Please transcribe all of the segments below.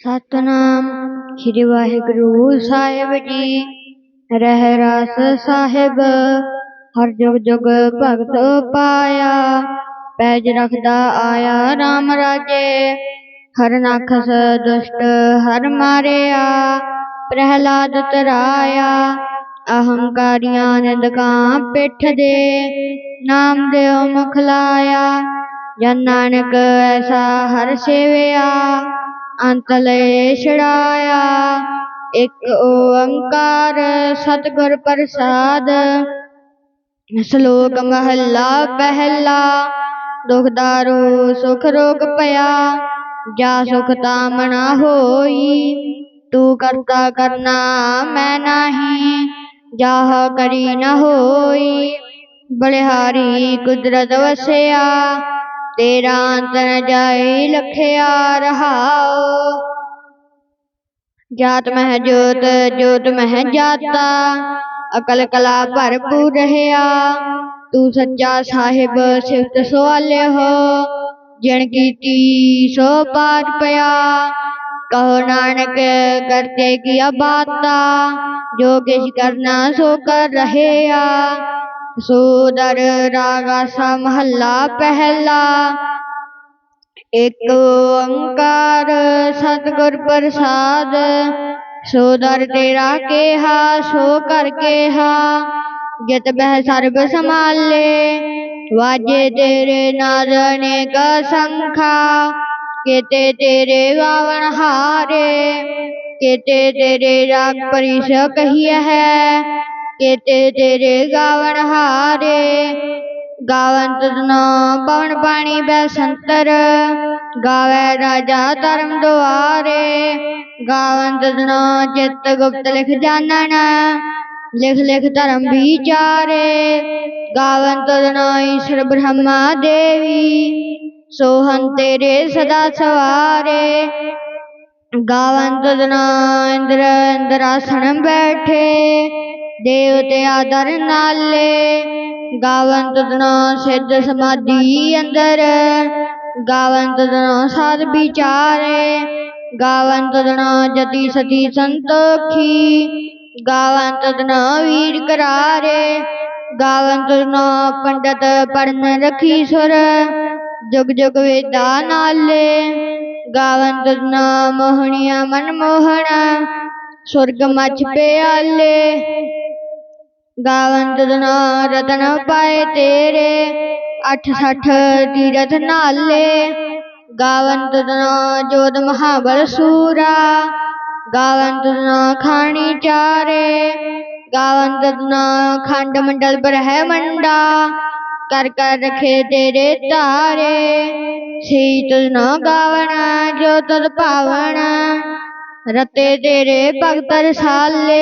ਸਤਨਾਮ ਸ੍ਰੀ ਵਾਹਿਗੁਰੂ ਸਾਹਿਬ ਜੀ ਰਹਿ ਰਾਸ ਸਾਹਿਬ ਹਰ ਜੁਗ ਜੁਗ ਭਗਤ ਪਾਇਆ ਪੈਜ ਰਖਦਾ ਆਇਆ RAM ਰਾਜੇ ਹਰ ਨਖਸ ਦੁਸ਼ਟ ਹਰ ਮਾਰਿਆ ਪ੍ਰਹਿਲਾਦ ਤਰਾਇਆ ਅਹੰਕਾਰੀਆਂ ਨਿੰਦਕਾਂ ਪਿੱਠ ਦੇ ਨਾਮ ਦਿਓ ਮੁਖ ਲਾਇਆ ਜਨ ਨਾਨਕ ਐਸਾ ਹਰ ਸੇਵਿਆ ਅੰਤ ਲੈ ਛੜਾਇਆ ਇੱਕ ਓੰਕਾਰ ਸਤਿਗੁਰ ਪ੍ਰਸਾਦ ਸ਼ਲੋਕ ਮਹੱਲਾ ਪਹਿਲਾ ਦੁਖ ਦਾਰੂ ਸੁਖ ਰੋਗ ਭਇਆ ਜਾ ਸੁਖ ਤਾਮਣਾ ਹੋਈ ਤੂੰ ਕਰਤਾ ਕਰਨਾ ਮੈਂ ਨਹੀਂ ਜਾਹ ਕਰੀ ਨ ਹੋਈ ਬਲਿਹਾਰੀ ਕੁਦਰਤ ਵਸਿਆ ਤੇਰਾ ਅੰਤ ਨ ਜਾਈ ਲਖਿਆ ਰਹਾਉ ਜਾਤ ਮਹਿ ਜੋਤ ਜੋਤ ਮਹਿ ਜਾਤਾ ਅਕਲ ਕਲਾ ਭਰਪੂਰ ਰਹਿਆ ਤੂੰ ਸੱਚਾ ਸਾਹਿਬ ਸਿਫਤ ਸਵਾਲੇ ਹੋ ਜਿਣ ਕੀਤੀ ਸੋ ਪਾਟ ਪਿਆ ਕਹੋ ਨਾਨਕ ਕਰਤੇ ਕੀਆ ਬਾਤਾ ਜੋ ਕਿਛ ਕਰਨਾ ਸੋ ਕਰ ਰਹਿਆ ਸੋਦਰ سودر راگا سمحلہ پہلا ایک اومکار ستگر پرساد سودر تیرا کہا سو کر کہا جت بہ سرب سنبھال لے واجے تیرے نازنے کا سمکھا کہتے تیرے واون ہارے کہتے تیرے راگ پریش کہیے ہے ਕੀਤੇ ਤੇਰੇ ਗਾਵਨ ਹਾਰੇ ਗਾਵਨ ਤਦਨੋ ਪਵਨ ਪਾਣੀ ਬੈ ਸੰਤਰ ਗਾਵੇ ਰਾਜਾ ਧਰਮ ਦੁਆਰੇ ਗਾਵਨ ਤਦਨੋ ਚਿਤ ਗੁਪਤ ਲਿਖ ਜਾਣਨ ਲਿਖ ਲਿਖ ਧਰਮ ਵਿਚਾਰੇ ਗਾਵਨ ਤਦਨੋ ਈਸ਼ਰ ਬ੍ਰਹਮਾ ਦੇਵੀ ਸੋਹਨ ਤੇਰੇ ਸਦਾ ਸਵਾਰੇ ਗਾਵਨ ਤਦਨੋ ਇੰਦਰ ਇੰਦਰਾਸਣ ਬੈਠੇ ਦੇਵਤੇ ਆਦਰ ਨਾਲੇ ਗਾਵਨ ਤਦਨੋ ਸਿੱਧ ਸਮਾਧੀ ਅੰਦਰ ਗਾਵਨ ਤਦਨੋ ਸਾਧ ਵਿਚਾਰੇ ਗਾਵਨ ਤਦਨੋ ਜਤੀ ਸਤੀ ਸੰਤੋਖੀ ਗਾਵਨ ਤਦਨੋ ਵੀਰ ਕਰਾਰੇ ਗਾਵਨ ਤਦਨੋ ਪੰਡਤ ਪੜਨ ਰਖੀ ਸੁਰ ਜੁਗ ਜੁਗ ਵੇਦਾ ਨਾਲੇ ਗਾਵਨ ਤਦਨੋ ਮੋਹਣੀਆਂ ਮਨ ਮੋਹਣ ਸੁਰਗ ਮਚ ਪਿਆਲੇ گاون ددنا رتن پائے تیرے اٹھ سٹھ تیرت نالے گاون ددنا جود مہابر سورا گاون ددنا کھانی چارے گاون ددنا کھانڈ منڈل پر منڈا کر کر رکھے تیرے تارے سی تدنا گاون جو پاون رتے تیرے بھگت رسالے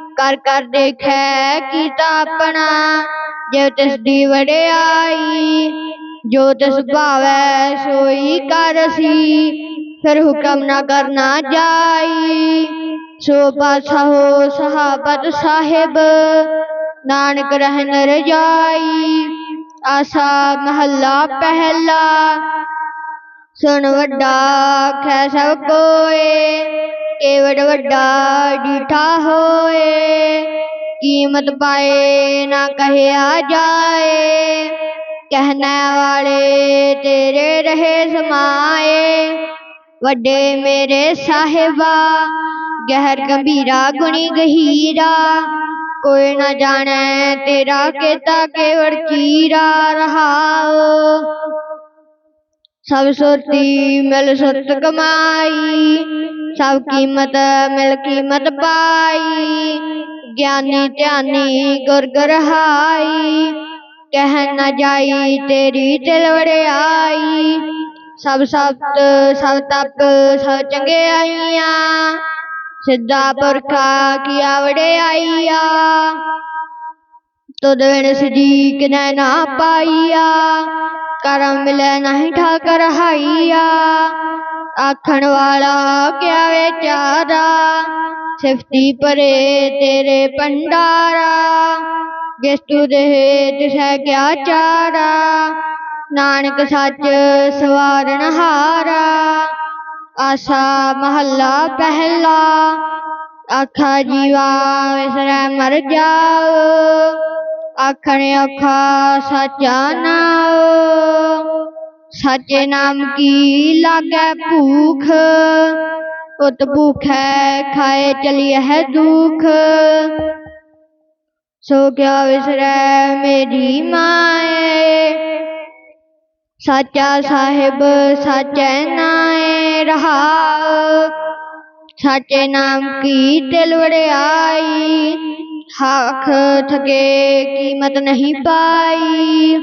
کر کر دیکھے کیتا اپنا جو تسبیح وڑے آئی جو تسباوے سوئی کرسی پھر حکم نہ کرنا جائی سو پاسا ہو صحابت صاحب نانک رہن رجائی آسا محلہ پہلا سن وڈا کھے سب کوئے کیوڑ وڈا ڈیٹھا ہوئے قیمت پائے نہ کہے آ جائے کہنے والے تیرے رہے سمائے وڈے میرے صاحبہ گہر کبیرہ گنی گہیرا کوئی نہ جانے تیرا کہتا کیوڑ کیرا رہا ہو سب سوتی مل سوت کمائی سب قیمت مل قیمت پائی گیانی تیانی گر گرہائی کہہ نہ جائی تیری تلوڑے آئی سب سبت سب تپ سب چنگے آئیاں سدھا پرکھا کیا وڑے آئیا تو دن سدیق نہ پائیا کرم ملے نہیں ٹھاکر ہائیا آکھن والا کیا ویچارا سفتی پرے تیرے پنڈارا جس تو رہے تسے کیا چارا نانک سچ سوارن ہارا آسا محلہ پہلا آخا جیوا وسرے مر جاؤ ਆਖਣ ਔਖਾ ਸਾਚਾ ਨਾਉ ਸਾਚੇ ਨਾਮ ਕੀ ਲਾਗੈ ਭੂਖ ਉਤ ਭੂਖੈ ਖਾਏ ਚਲੀਐ ਹੈ ਦੁਖ ਸੋ ਕਿਆ ਵਿਸਰੈ ਮੇਰੀ ਮਾਏ ਸਾਚਾ ਸਾਹਿਬ ਸਾਚੈ ਨਾਏ ਰਹਾਉ ਸਾਚੇ ਨਾਮ ਕੀ ਦਿਲ ਵੜਿਆਈ حق ٹھگے قیمت نہیں پائی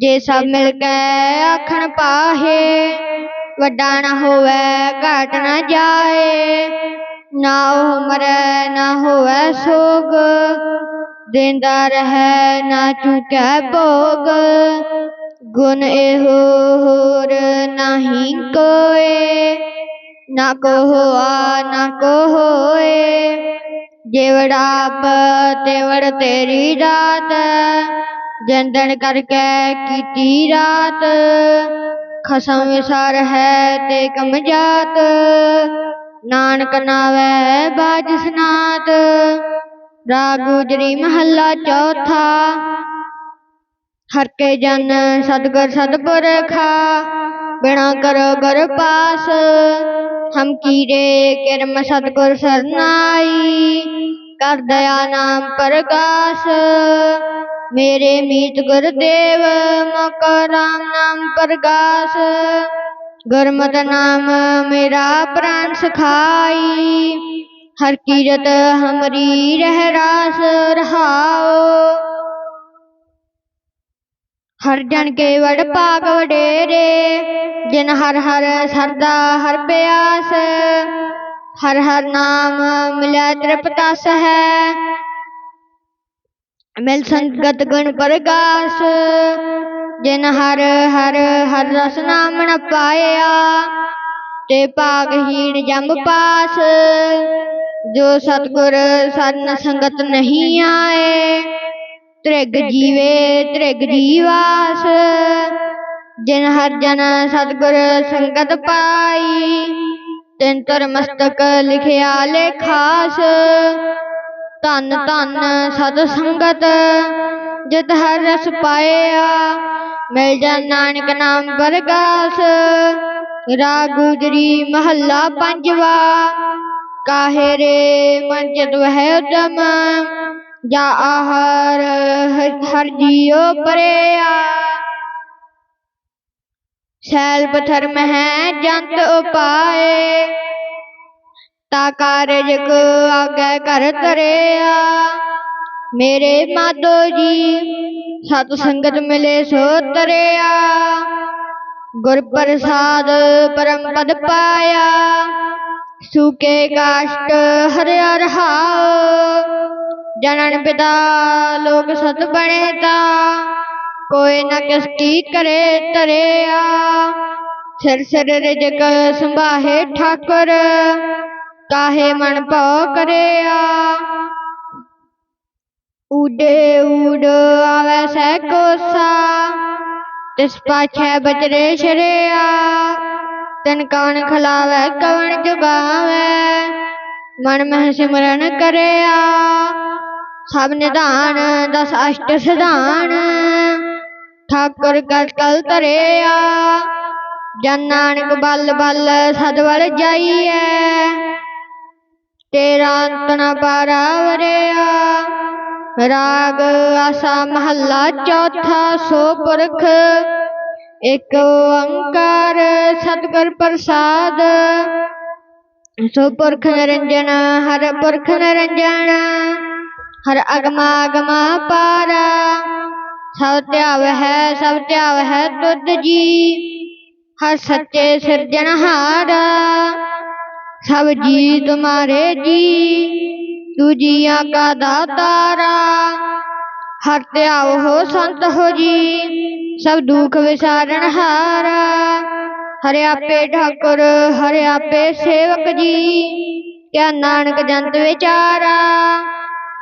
جے سب مل کے آکھن پاہے وڈا نہ ہوئے گھٹ نہ جائے نہ او نہ ہوئے سوگ دیندہ رہے نہ چونکہ بوگ گن اے ہور نہیں کوئے نہ کو ہوا نہ کو ہوئے ਜੇਵੜ ਆਪ, ਤੇਵੜ ਤੇਰੀ ਰਾਤ ਜੰਦਣ ਕਰਕੇ ਕੀਤੀ ਰਾਤ। ਖਸਮ ਵਿਸਾਰ ਹੈ ਤੇ ਕਮ ਜਾਤ, ਨਾਨਕ ਨਾਵੇ ਬਾਜ ਸਨਾਤ। ਰਾਗੂ ਜਰੀ ਮਹੱਲਾ ਚੌਥਾ, ਹਰ ਕੇ ਜਨ ਸਤਗੁਰ ਸਤਪੁਰਖਾ। بنا کر بر پاس ہم کیڑے کرم ستگر سرنائی کر دیا نام پرکاش میرے میت گردیو مکرام نام پرکاش گرمت نام میرا پران سکھائی ہر کیرت ہمری رہ راس رہاؤ ہر جن کے وڈ پاک وڈیرے جن ہر ہر سردا ہر پیاس ہر ہر نام ملا ترپتاس ہے مل سنگت گن پرگاس جن ہر ہر ہر رس نام نہ پایا تے پاک ہین جم پاس جو ستگر سن سنگت نہیں آئے ਤ੍ਰਿਗ ਜੀਵੇ ਤ੍ਰਿਗ ਜੀਵਾਸ ਜਿਨ ਹਰ ਜਨ ਸਤਗੁਰ ਸੰਗਤ ਪਾਈ ਤਿਨ ਤਰ ਮਸਤਕ ਲਿਖਿਆ ਲੇਖਾਸ ਧੰਨ ਧੰਨ ਸਤ ਸੰਗਤ ਜਿਤ ਹਰ ਰਸ ਪਾਇਆ ਮਿਲ ਜਾ ਨਾਨਕ ਨਾਮ ਪ੍ਰਗਾਸ ਰਾਗ ਗੁਜਰੀ ਮਹੱਲਾ ਪੰਜਵਾ ਕਾਹੇ ਰੇ ਮਨ ਚਿਤ ਵਹਿ ਉਦਮ جا ہر ہر جیو پریا سیل پتھر میں ہے جنت اپائے تا کارج کو آگے کر تریا میرے مادو جی سات سنگت ملے سو تریا گر پرساد پرم پد پایا سوکے کاشت ہر رہاؤ ਜਨਨ ਪਿਤਾ ਲੋਕ ਸਤ ਬਣੇ ਤਾ ਕੋਈ ਨਾ ਕਿਸ ਕੀ ਕਰੇ ਤਰਿਆ। ਸਿਰ ਸਿਰ ਰਿਜਕ ਸੰਭਾਹੇ ਠਾਕੁਰ, ਕਾਹੇ ਮਨ ਭਉ ਕਰਿਆ। ਉਡੇ ਉਡ ਆਵੈ ਸੈ ਕੋਸਾ, ਤਿਸ ਪਾਛੈ ਬਚਰੇ ਸ਼ਰਿਆ। ਤਨ ਕਵਣ ਖਲਾਵੈ, ਕਵਣ ਜੁਗਾਵੈ, ਮਨ ਮਹਿ ਸਿਮਰਨ ਕਰਿਆ। ਸਭ ਨਿਧਾਨ, ਦਸ ਅਸ਼ਟ ਸਿਧਾਨ। ਠਾਕੁਰ ਕਲ ਕਲ ਧਰਿਆ, ਜਨ ਨਾਨਕ ਬਲ ਬਲ ਸਦ ਵਲ ਜਾਈਐ। ਤੇਰਾ ਅੰਤ ਨ ਪਾਰਾਵਰਿਆ ਰਾਗ ਆਸਾ ਮਹੱਲਾ ਚੌਥਾ, ਸੋ ਪੁਰਖ ਇਕ ਓੰਕਾਰ ਸਤਿਗੁਰ ਪ੍ਰਸਾਦ। ਸੋ ਪੁਰਖ ਨਿਰੰਜਨ, ਹਰ ਪੁਰਖ ਨਿਰੰਜਨ। ہر اگما اگما پارا سب تیاو ہے سب تیاو ہے دودھ جی ہر سچے سرجنہارا سب جی تمہارے جی تو جیا کا داتارا ہر تیاو ہو سنت ہو جی سب دکھ وسارن ہارا ہر آپے ڈھاکر ہر آپے سیوک جی کیا نانک جنت وچارا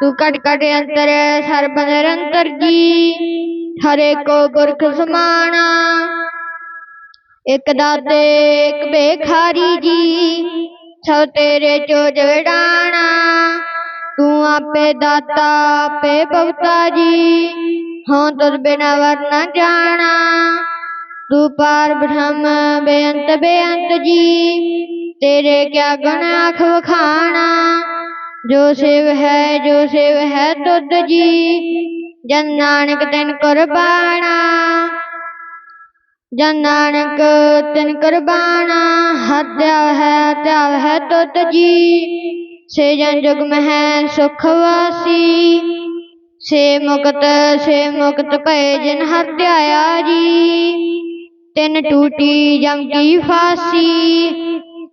تو کٹ کٹ انتر سر بندر انتر جی ہرے کو گرخ سمانا ایک داتے ایک بے کھاری جی سب تیرے چوج وڑانا تو آپے داتا پے بگتا جی ہوں تجھ بنا ورنہ جانا تو پار برہم بے انت بے انت جی تیرے کیا گنا آنکھ جو شیو ہے جو شیو ہے تد جی جن نانک تن قربانا جن نانک تن قربانا ہتیا ہے ہتیا ہے تد جی سے جن جگ میں ہے سکھ واسی سے مکت سے مکت پے جن ہتیا جی تن ٹوٹی جم کی فاسی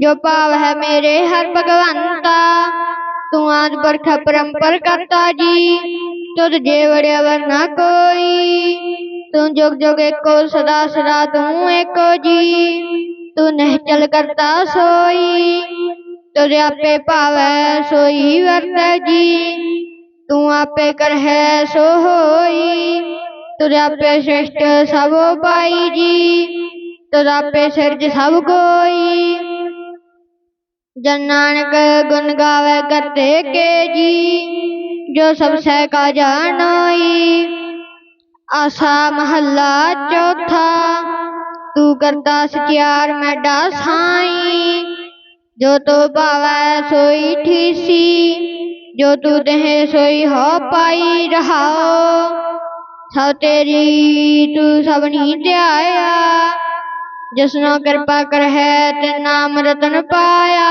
ਜੋ ਭਾਵ ਹੈ ਮੇਰੇ ਹਰ ਭਗਵੰਤਾ ਤੂੰ ਆਦ ਬਰਖ ਪਰੰਪਰ ਕਰਤਾ ਜੀ ਤੁਧ ਜੇ ਵੜਿਆ ਵਰ ਨਾ ਕੋਈ ਤੂੰ ਜੁਗ ਜੁਗ ਏਕੋ ਸਦਾ ਸਦਾ ਤੂੰ ਏਕੋ ਜੀ ਤੂੰ ਨਿਹਚਲ ਕਰਤਾ ਸੋਈ ਤੁਧ ਆਪੇ ਭਾਵੈ ਸੋਈ ਵਰਤੈ ਜੀ ਤੂੰ ਆਪੇ ਕਰਹਿ ਸੋ ਹੋਈ ਤੁਧ ਆਪੇ ਸ੍ਰਿਸ਼ਟ ਸਭ ਪਾਈ ਜੀ ਤੁਧ ਆਪੇ ਸਿਰਜ ਸਭ ਕੋਈ جنانک گن گاوے کرتے کے جی جو سب سے کا جانوئی آسا محلہ چوتھا تو کرتا سچیار میں ڈاس ہائی جو تو پاوے سوئی ٹھیسی جو تو دہیں سوئی ہو پائی رہاؤ سب تیری تو سب نہیں آیا جسنو کرپا کر ہے تے نام رتن پایا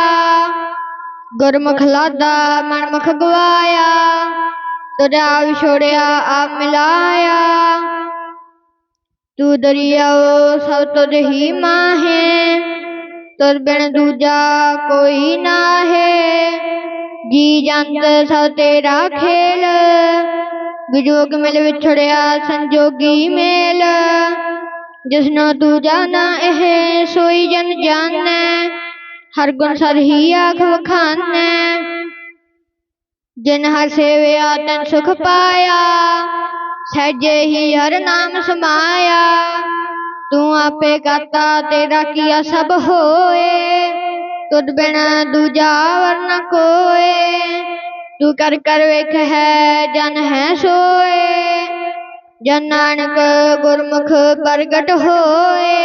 گرمکھ لادا من مکھ گوایا تجا چھوڑیا آپ ملایا تو دریاؤ سب تجھ ہی ماں ہے تر بن دوجا کوئی نہ ہے جی جانت سب تیرا کھیل بجوگ مل وچھڑیا سنجوگی میل ਜਿਸਨੂੰ ਤੂੰ ਜਾਣਾ, ਇਹ ਸੋਈ ਜਨ ਜਾਣੈ। ਹਰ ਗੁਣ ਸਦ ਆਖ ਵਖਾਨੈ। ਜਿਨ ਹਰ ਸੇਵਿਆ, ਤਨ ਸੁਖ ਪਾਇਆ। ਸਹਿਜੇ ਹੀ ਹਰ ਨਾਮ ਸਮਾਇਆ। ਤੂੰ ਆਪੇ ਕਰਤਾ, ਤੇਰਾ ਕੀਆ ਸਭ ਹੋਏ। ਤੁਧ ਬਿਨ ਦੂਜਾ ਵਰਨ ਕੋਏ। ਤੂੰ ਕਰ ਕਰ ਵੇਖ ਹੈ ਜਨ ਹੈ ਸੋਏ। جن نانک گرمکھ پرگٹ ہوئے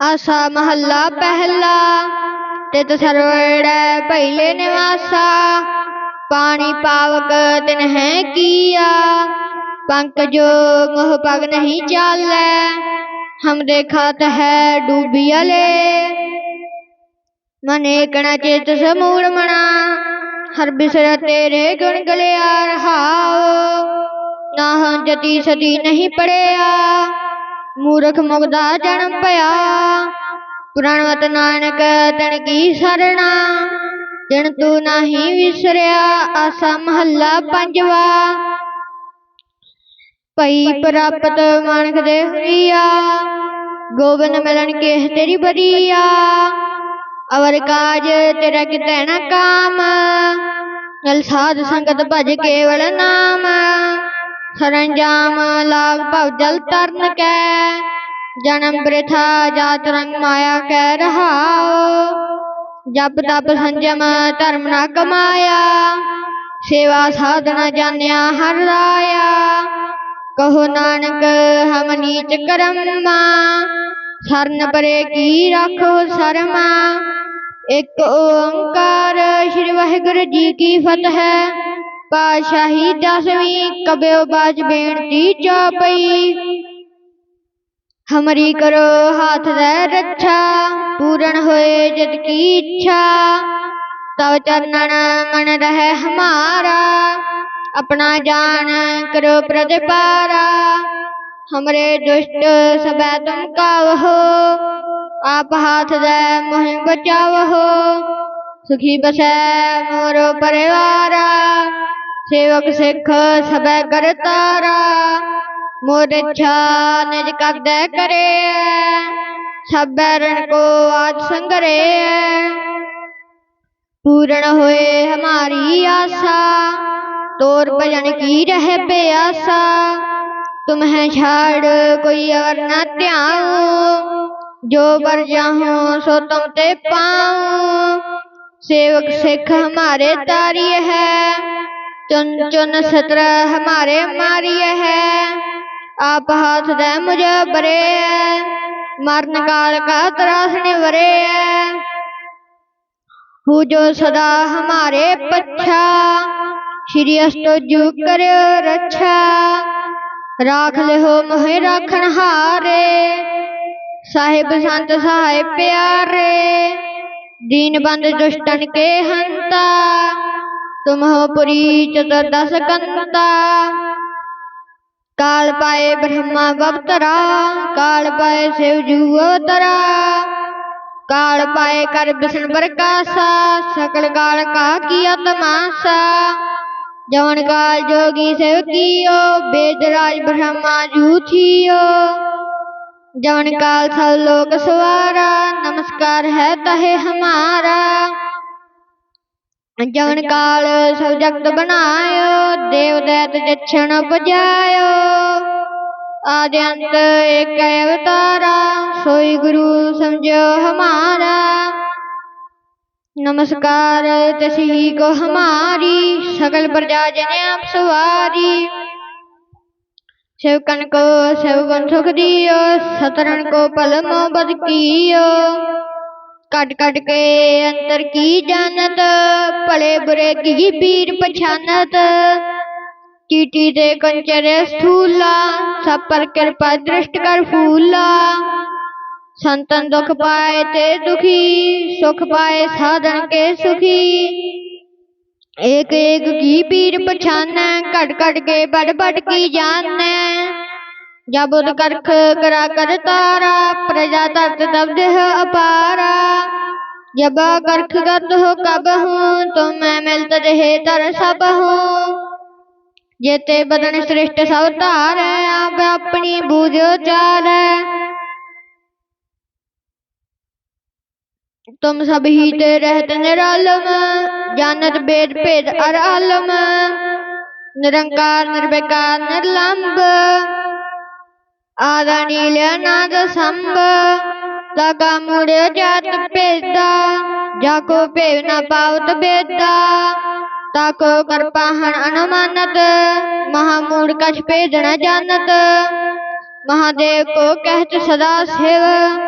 آسا محلہ پہلا تت سروڑ پہلے نواسا پانی پاوک تن کیا پنک جو موہ پگ نہیں چال ہم دیکھات ہے ڈوبیا لے منے کنا چیت سمور منا ہر بسرا تیرے گن گلے آ رہا نہ جتی ستی نہیں پڑیا مورخ مگدا جنم پیا پران مت نانک تن کی سرنا جن تو نہیں وسریا آسا محلہ پنجوا پئی پراپت مانک دے آ گوبند ملن کے تیری بریا ਅਵਰ ਕਾਜ ਤੇਰਾ ਕਿਤੇ ਨਾ ਕਾਮ। ਨਲ ਸਾਧ ਸੰਗਤ ਭਜ ਕੇਵਲ ਨਾਮ। ਸਰੰਜਾਮ ਲਾਗ ਭਵ ਜਲ ਤਰਨ ਕੈ। ਜਨਮ ਬ੍ਰਿਥਾ ਜਾਤ ਰੰਗ ਮਾਇਆ ਕਹਿ ਰਹਾਓ ਜਪ ਤਪ ਸੰਜਮ ਧਰਮ ਨਾ ਕਮਾਇਆ। ਸੇਵਾ ਸਾਧਨਾ ਜਾਣਿਆ ਹਰ ਰਾਇਆ। ਕਹੋ ਨਾਨਕ ਹਮ ਨੀਚ ਕਰਮਾ। ਸਰਨ ਪਰੇ ਕੀ ਰੱਖੋ ਸ਼ਰਮਾ ਇੱਕ ਓੰਕਾਰ ਸ੍ਰੀ ਵਾਹਿਗੁਰੂ ਜੀ ਕੀ ਫਤਿਹ ਪਾਸ਼ਾਹੀ ਦਸਵੀਂ ਕਬਿਓ ਬਾਜ ਬੇਨਤੀ ਚੌਪਈ ਹਮਰੀ ਕਰੋ ਹਾਥ ਰਹਿ ਰੱਛਾ ਪੂਰਨ ਹੋਏ ਜਦ ਕੀ ਇੱਛਾ ਤਵ ਚਰਨਨ ਮਨ ਰਹਿ ਹਮਾਰਾ ਆਪਣਾ ਜਾਨ ਕਰੋ ਪ੍ਰਤਿਪਾਰਾ ہمرے دشت سبیتم کا وہو آپ ہاتھ دے مہم بچا وہو سکھی بسے مورو پریوارا سیوک سکھ سب کرتارا مور اچھا نج کبدے کرے سب بیرن کو آج سنگرے پورن ہوئے ہماری آسا تور بجن کی رہ پیاسا تمہیں ہے کوئی اگر نہ تیاؤں جو بر جاؤں سو تم تے پاؤں۔ سیوک سکھ ہمارے تاری ہے۔ چن چن ستر ہمارے ماری ہے۔ آپ ہاتھ دے مجھے برے۔ ہے مرن کال کا تراس نورے۔ ہے جو صدا ہمارے پچھا۔ شری استو جو کرو رچھا۔ راکھ لہو موہے راکھن ہارے صاحب سنت سہائے پیارے دین بند دشتن کے ہنتا تم ہو پری چتر دس کنتا کال پائے برہما ببترا کال پائے سیو جو اوترا کال پائے کر بسن برکاسا سکل کال کا کیا تماسا جون کال جو برہا جال سو لوک سوارا نمسکار تہ ہمارا جن کا سو جگت بناؤ دیو دہت جکن پجا آد تارا سوئی گرو سمجھو ہمارا نمسکار تسی کو ہماری سکل پرجا جنے آپ سواری سیوکن کو سیوکن سکھ دیو سترن کو پل محبت کیو کٹ کٹ کے انتر کی جانت پلے برے کی پیر پچھانت چیٹی دے کنچر ستھولا سپر کرپا درشت کر پھولا ਸੰਤਨ ਦੁਖ ਪਾਏ ਤੇ ਦੁਖੀ، ਸੁਖ ਪਾਏ ਸਾਧਨ ਕੇ ਸੁਖੀ। ایک ایک کی پیر پچھانا کٹ کٹ کے بڑ بڑ کی جاننا جب کرکھ کرا کر تارا پرجا ترت تب دہ اپارا جب کرکھ گرد ہو کب ہوں تو میں ملت رہے تر سب ہوں جیتے بدن سرشٹ سو تار آپ اپنی بوجھ چار تم سب ہی تے رہت نرالم جانت بید پید ار نرنکار نربکار نرلمب آدھا نیل ناد سمب لگا موڑے جات پیدا جاکو پیو پاوت بیدا تاکو کر پاہن انمانت مہا موڑ کش پیدن جانت مہا دیکھو کہت صدا سیو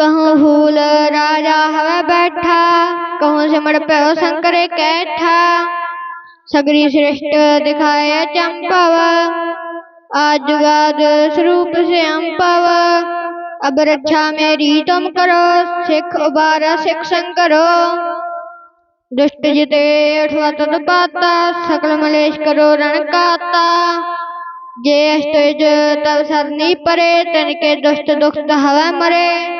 کہوں بھول راجہ ہوا بیٹھا کہوں سمر پیو شنکر کہتھا سگری سرشت دکھایا چمپاو آج جگاد سروپ سے امپاو اب رچھا میری تم کرو سکھ ابارا سکھ سنکرو دشت جتے اٹھوا تد پاتا سکل ملیش کرو رنکاتا جے اشتج تب سرنی پرے تن کے دشت دخت ہوا مرے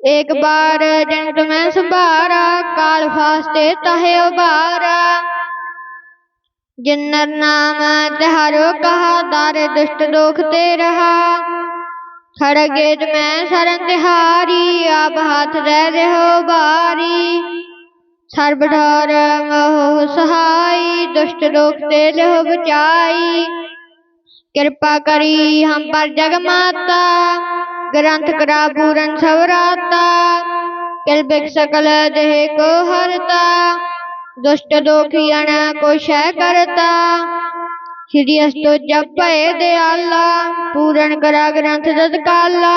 ایک بار ڈنٹ میں سبارا کال فاستے تہے ابارا جنر نام تہارو کہا دار دشت دوکھتے رہا خڑگیت میں سرن تہاری آپ ہاتھ رہ رہو باری سر بڑھور مہو سہائی دشت دوکھتے لے بچائی کرپا کری ہم پر جگ ماتا گرنتھ کرا پورن سوراتا کلبک سکل دہ کو ہرتا دشٹ دوکھیان کو شہ کرتا شری استو جپ دیالا پورن کرا گرنتھ دد کالا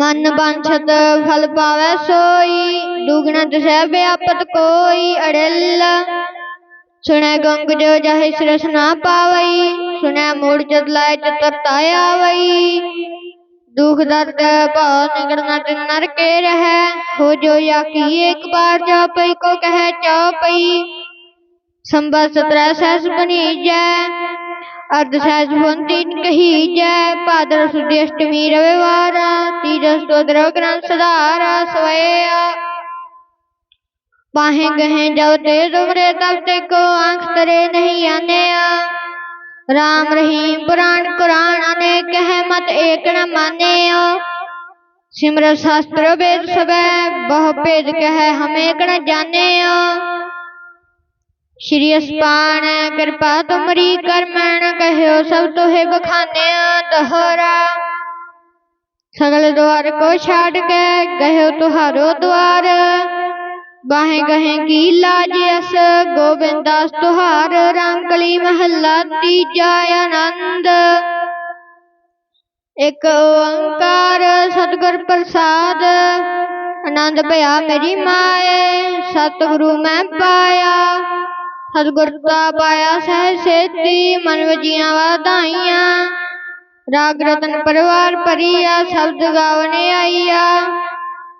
من بنشت فل پاوے سوئی دوگنا تسے بیاپت کوئی اڑل سنے گنگ جو جہی سرس نہ پاوئی سنے موڑ جد لائے چتر تایا دکھ درد بہت نگرنا ٹنر رہے ہو جو یاکی ایک بار چاپئی کو کہے چاپئی سمبا سترہ سیس بنی جائے ارد سیس بھون تین کہی جائے پادر سودی اشتمی روے وارا تیجا درو گران صدارا سویا باہیں گہیں جاؤ تیز عمرے تب تک کو آنکھ ترے نہیں آنے آ رام رحیم پران قرآن انیک احمد ایک نہ مانیو سمر شاستر وید سبے بہ بید کہے ہم ایک نہ جانیو ਸ਼੍ਰੀ ਅਸਪਾਨ ਕਿਰਪਾ ਤੁਮਰੀ ਕਰਮਣ ਕਹਿਓ ਸਭ ਤੋਹੇ ਬਖਾਨਿਆ ਦਹਰਾ ਸਗਲ ਦੁਆਰ ਕੋ ਛਾੜ ਕੇ ਕਹਿਓ ਤੁਹਾਰੋ ਦੁਆਰ ਬਾਹੇ ਗਹੇ ਕੀ ਲਾਜ ਅਸ ਗੋਬਿੰਦਾਸ ਤੁਹਾਰ ਰਾਮਕਲੀ ਮਹੱਲਾ ਤੀਜਾ ਆਨੰਦ। ਇਕ ਓੰਕਾਰ ਸਤਿਗੁਰ ਪ੍ਰਸਾਦ, ਆਨੰਦ ਭਇਆ ਮੇਰੀ ਮਾਏ, ਸਤਿਗੁਰੂ ਮੈਂ ਪਾਇਆ। ਸਤਿਗੁਰ ਦਾ ਪਾਇਆ ਸਹਿ ਸੇਤੀ, ਮਨ ਵਜੀਆਂ ਵਾਧਾਈਆਂ। ਰਾਗ ਰਤਨ ਪਰਿਵਾਰ ਪਰਿਆ ਸ਼ਬਦ ਗਾਵਣ ਆਈਆ।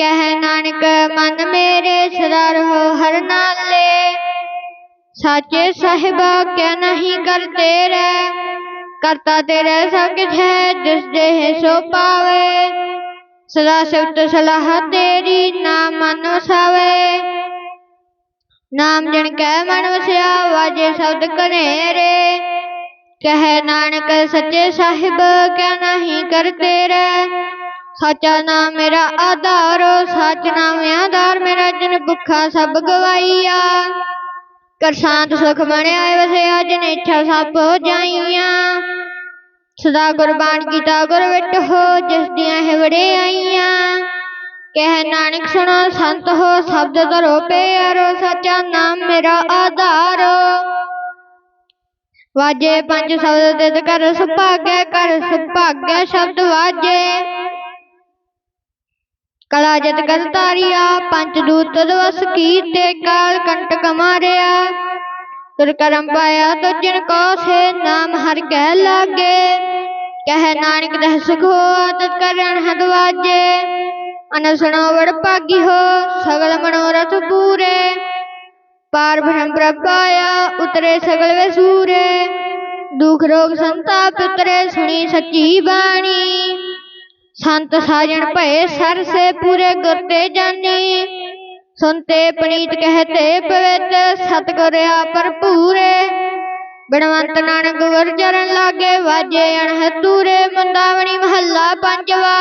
ਕਹਿ ਨਾਨਕ, ਮਨ ਮੇਰੇ ਸਦਾ ਰਹੋ ਹਰ ਨਾਲੇ। ਸਾਚੇ ਸਾਹਿਬਾ ਕਿਆ ਨਹੀਂ ਕਰਤੇ ਰਹਿ ਕਰਤਾ ਤੇਰੇ ਸਭ ਕੁਝ ਹੈ ਜਿਸ ਦੇਹ ਸੋ ਪਾਵੇ। ਸਦਾ ਸਿਫਤ ਸਲਾਹ ਤੇਰੀ ਨਾਮ ਮਨ ਵਸਾਵੇ। ਨਾਮ ਜਣ ਕੈ ਮਨ ਵਸਿਆ ਵਾਜੇ ਸ਼ਬਦ ਕਨੇਰੇ ਕਹਿ ਨਾਨਕ, ਸੱਚੇ ਸਾਹਿਬ ਕਿਆ ਨਹੀਂ ਕਰ ਰਹਿ ਸਾਚਾ ਨਾਮ ਮੇਰਾ ਆਧਾਰ, ਸੱਚ ਨਾਮ ਆਧਾਰ ਮੇਰਾ ਜਨ ਭੁੱਖਾ ਸਭ ਗਵਾਈਆ। ਕਰ ਸ਼ਾਂਤ ਸੁਖ ਬਣਿਆ ਵਸਿਆ ਜਨ ਇੱਛਾ ਸਭ ਹੋ ਜਾਈਆਂ। ਸਦਾ ਗੁਰਬਾਨ ਕੀਤਾ ਗੁਰ ਵਿਟ ਹੋ, ਜਿਸ ਦੀਆਂ ਹੈ ਆਈਆਂ। ਕਹਿ ਨਾਨਕ ਸੁਣੋ, ਸੰਤ ਹੋ, ਸ਼ਬਦ ਧਰੋ ਪਿਆਰੋ ਸੱਚਾ ਨਾਮ ਮੇਰਾ ਆਧਾਰ। ਵਾਜੇ ਪੰਜ ਸ਼ਬਦ ਤੇ ਕਰ ਸੁਭਾਗਿਆ ਕਰ ਸੁਭਾਗਿਆ ਸ਼ਬਦ ਵਾਜੇ। ਕਲਾ ਜਤ ਕਰ ਤਾਰਿਆ ਪੰਜ ਦੂਤ ਦਵਸ ਕੀਤੇ ਕਾਲ ਕੰਟਕ ਮਾਰਿਆ ਤੁਰ ਕਰਮ ਪਾਇਆ ਤੁਜਨ ਕੋ ਸੇ ਨਾਮ ਹਰ ਕਹਿ ਲਾਗੇ ਕਹਿ ਨਾਨਕ ਦਹ ਸੁਖ ਹੋ ਤਤ ਕਰਨ ਹਦ ਵਾਜੇ ਅਨ ਸੁਣੋ ਵੜ ਭਾਗੀ ਹੋ ਸਗਲ ਮਨੋਰਥ ਪੂਰੇ ਪਾਰ ਬ੍ਰਹਮ ਪ੍ਰਪਾਇਆ ਉਤਰੇ ਸਗਲ ਵੇ ਸੂਰੇ ਦੁਖ ਰੋਗ ਸੰਤਾਪ ਉਤਰੇ ਸੁਣੀ ਸੱਚੀ ਬਾਣੀ ਸੰਤ ਸਾਜਣ ਭਏ ਸਰ ਸੇ ਪੂਰੇ ਗੁਰ ਤੇ ਜਾਨੀ ਸੁਨਤੇ ਪਨੀਤ ਕਹਤੇ ਪਵਿੱਤ ਸਤਿਗੁਰ ਆਪਰ ਪੂਰੇ ਬਿਨਵੰਤ ਨਾਨਕ ਗੁਰ ਚਰਨ ਲਾਗੇ ਵਾਜੇ ਅਣਹਤੂਰੇ ਮੰਦਾਵਣੀ ਮਹੱਲਾ ਪੰਜਵਾ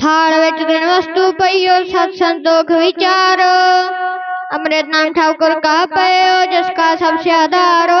ਥਾਲ ਵਿੱਚ ਦਿਨ ਵਸਤੂ ਪਈਓ ਸਤ ਸੰਤੋਖ ਵਿਚਾਰੋ ਅੰਮ੍ਰਿਤ ਨਾਮ ਠਾਕੁਰ ਕਾ ਪਇਓ ਜਿਸ ਕਾ ਸਭ ਸੇ ਆਧਾਰੋ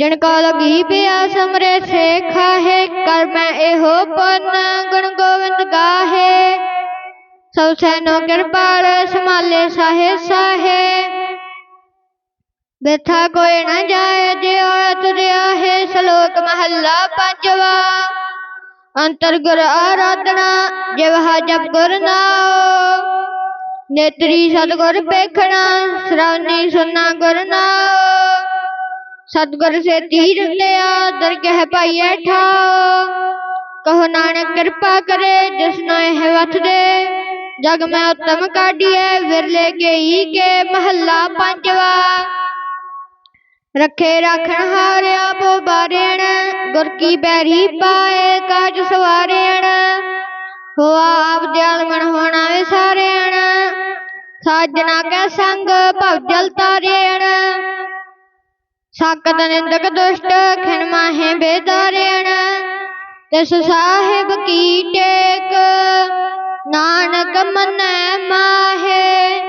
جنکا لگی پیا سمرے سیکھا ہے کر میں اے ہو پونا گن گوند گا ہے سو سینو کرپال سمالے ساہے ساہے بیتھا کوئی نہ جائے جیو تریا ہے سلوک محلہ پانچوا انتر گر آرادنا جیوہا جب گر ناؤ نیتری ست گر پیکھنا سراؤنی سننا گر ناؤ ستگر سے تیر لیا در کے پائیے ٹھاؤ کہو نانک کرپا کرے جس نوئے ہے وتھ دے جگ میں اتم کاڈیے ورلے کے ای کے محلہ پانچوا رکھے رکھن ہاریا بو بارین گر کی بیری پائے کاج سوارین ہوا آپ دیال من ہونا وے سارین ساجنا کے سنگ پاو جلتا ਸਾਕਤ ਨਿੰਦਕ ਦੁਸ਼ਟ ਖਿਨ ਮਾਹੇ ਬੇਦਾਰੇਣ ਤਿਸ ਸਾਹਿਬ ਕੀ ਟੇਕ ਨਾਨਕ ਮਨੈ ਮਾਹੇ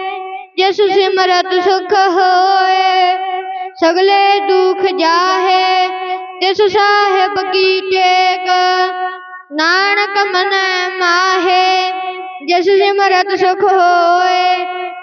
ਜਿਸ ਸਿਮਰਤ ਸੁਖ ਹੋਏ ਸਗਲੇ ਦੁਖ ਜਾਹੇ ਤਿਸ ਸਾਹਿਬ ਕੀ ਟੇਕ ਨਾਨਕ ਮਨੈ ਮਾਹੇ ਜਿਸ ਸਿਮਰਤ ਸੁਖ ਹੋਏ